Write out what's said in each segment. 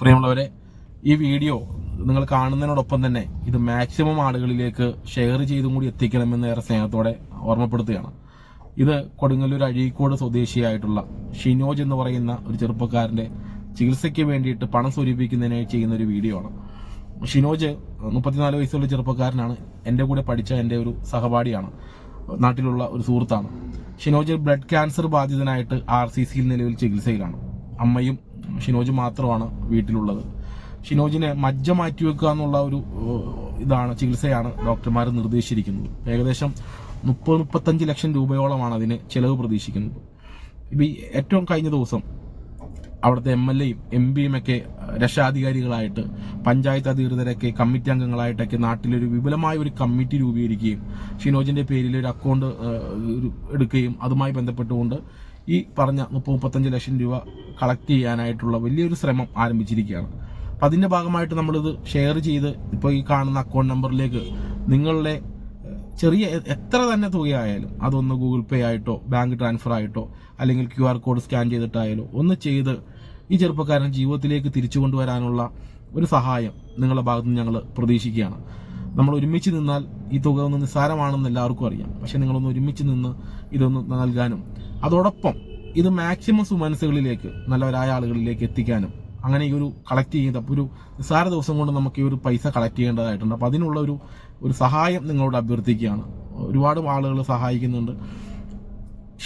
പ്രിയമുള്ളവരെ ഈ വീഡിയോ നിങ്ങൾ കാണുന്നതിനോടൊപ്പം തന്നെ ഇത് മാക്സിമം ആളുകളിലേക്ക് ഷെയർ ചെയ്തും കൂടി എത്തിക്കണമെന്ന് ഏറെ സ്നേഹത്തോടെ ഓർമ്മപ്പെടുത്തുകയാണ്. ഇത് കൊടുങ്ങല്ലൂർ അഴീക്കോട് സ്വദേശിയായിട്ടുള്ള ഷിനോജ് എന്ന് പറയുന്ന ഒരു ചെറുപ്പക്കാരന്റെ ചികിത്സയ്ക്ക് വേണ്ടിയിട്ട് പണം സ്വരൂപിക്കുന്നതിനായി ചെയ്യുന്ന ഒരു വീഡിയോ ആണ്. ഷിനോജ് മുപ്പത്തിനാല് വയസ്സുള്ള ചെറുപ്പക്കാരനാണ്. എന്റെ കൂടെ പഠിച്ച എന്റെ ഒരു സഹപാഠിയാണ്. നാട്ടിലുള്ള ഒരു സുഹൃത്താണ്. ഷിനോജ് ബ്ലഡ് ക്യാൻസർ ബാധിതനായിട്ട് ആർ സി സിയിൽ നിലവിൽ ചികിത്സയിലാണ്. അമ്മയും ഷിനോജ് മാത്രമാണ് വീട്ടിലുള്ളത്. ഷിനോജിനെ മജ്ജ മാറ്റിവെക്കുക എന്നുള്ള ഒരു ഇതാണ് ചികിത്സയാണ് ഡോക്ടർമാർ നിർദ്ദേശിച്ചിരിക്കുന്നത്. ഏകദേശം മുപ്പത് മുപ്പത്തഞ്ച് ലക്ഷം രൂപയോളമാണ് അതിന് ചെലവ് പ്രതീക്ഷിക്കുന്നത്. ഇപ്പം ഏറ്റവും കഴിഞ്ഞ ദിവസം അവിടുത്തെ എം എൽ എയും എം പിയും ഒക്കെ രക്ഷാധികാരികളായിട്ട് പഞ്ചായത്ത് അധികൃതരൊക്കെ കമ്മിറ്റി അംഗങ്ങളായിട്ടൊക്കെ നാട്ടിലൊരു വിപുലമായ ഒരു കമ്മിറ്റി രൂപീകരിക്കുകയും ഷിനോജിന്റെ പേരിൽ ഒരു അക്കൗണ്ട് എടുക്കുകയും അതുമായി ബന്ധപ്പെട്ടുകൊണ്ട് ഈ പറഞ്ഞ മുപ്പത് മുപ്പത്തഞ്ച് ലക്ഷം രൂപ കളക്ട് ചെയ്യാനായിട്ടുള്ള വലിയൊരു ശ്രമം ആരംഭിച്ചിരിക്കുകയാണ്. അപ്പം അതിന്റെ ഭാഗമായിട്ട് നമ്മളിത് ഷെയർ ചെയ്ത് ഇപ്പോൾ ഈ കാണുന്ന അക്കൗണ്ട് നമ്പറിലേക്ക് നിങ്ങളുടെ ചെറിയ എത്ര തന്നെ തുകയായാലും അതൊന്ന് ഗൂഗിൾ പേ ആയിട്ടോ ബാങ്ക് ട്രാൻസ്ഫർ ആയിട്ടോ അല്ലെങ്കിൽ ക്യു ആർ കോഡ് സ്കാൻ ചെയ്തിട്ടായാലോ ഒന്ന് ചെയ്ത് ഈ ചെറുപ്പക്കാരൻ ജീവിതത്തിലേക്ക് തിരിച്ചു കൊണ്ടുവരാനുള്ള ഒരു സഹായം നിങ്ങളുടെ ഭാഗത്ത് നിന്ന് ഞങ്ങൾ പ്രതീക്ഷിക്കുകയാണ്. നമ്മൾ ഒരുമിച്ച് നിന്നാൽ ഈ തുക ഒന്ന് നിസ്സാരമാണെന്ന് എല്ലാവർക്കും അറിയാം. പക്ഷെ നിങ്ങളൊന്ന് ഒരുമിച്ച് നിന്ന് ഇതൊന്ന് നൽകാനും അതോടൊപ്പം ഇത് മാക്സിമം സുമനസ്സുകളിലേക്ക് നല്ലവരായ ആളുകളിലേക്ക് എത്തിക്കാനും അങ്ങനെ ഈ ഒരു കളക്ട് ചെയ്ത ഒരു നിസ്സാര ദിവസം കൊണ്ട് നമുക്ക് ഈ ഒരു പൈസ കളക്ട് ചെയ്യേണ്ടതായിട്ടുണ്ട്. അപ്പോൾ അതിനുള്ള ഒരു ഒരു സഹായം നിങ്ങളോട് അഭ്യർത്ഥിക്കുകയാണ്. ഒരുപാട് ആളുകൾ സഹായിക്കുന്നുണ്ട്.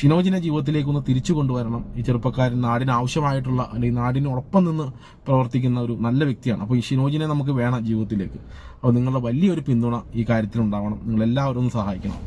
ഷിനോജിനെ ജീവിതത്തിലേക്ക് ഒന്ന് തിരിച്ചു കൊണ്ടുവരണം. ഈ ചെറുപ്പക്കാരൻ നാടിന് ആവശ്യമായിട്ടുള്ള അല്ലെങ്കിൽ നാടിനോടൊപ്പം നിന്ന് പ്രവർത്തിക്കുന്ന ഒരു നല്ല വ്യക്തിയാണ്. അപ്പോൾ ഈ ഷിനോജിനെ നമുക്ക് വേണം ജീവിതത്തിലേക്ക്. അപ്പോൾ നിങ്ങളുടെ വലിയൊരു പിന്തുണ ഈ കാര്യത്തിൽ നിങ്ങളെല്ലാവരും ഒന്ന് സഹായിക്കണം.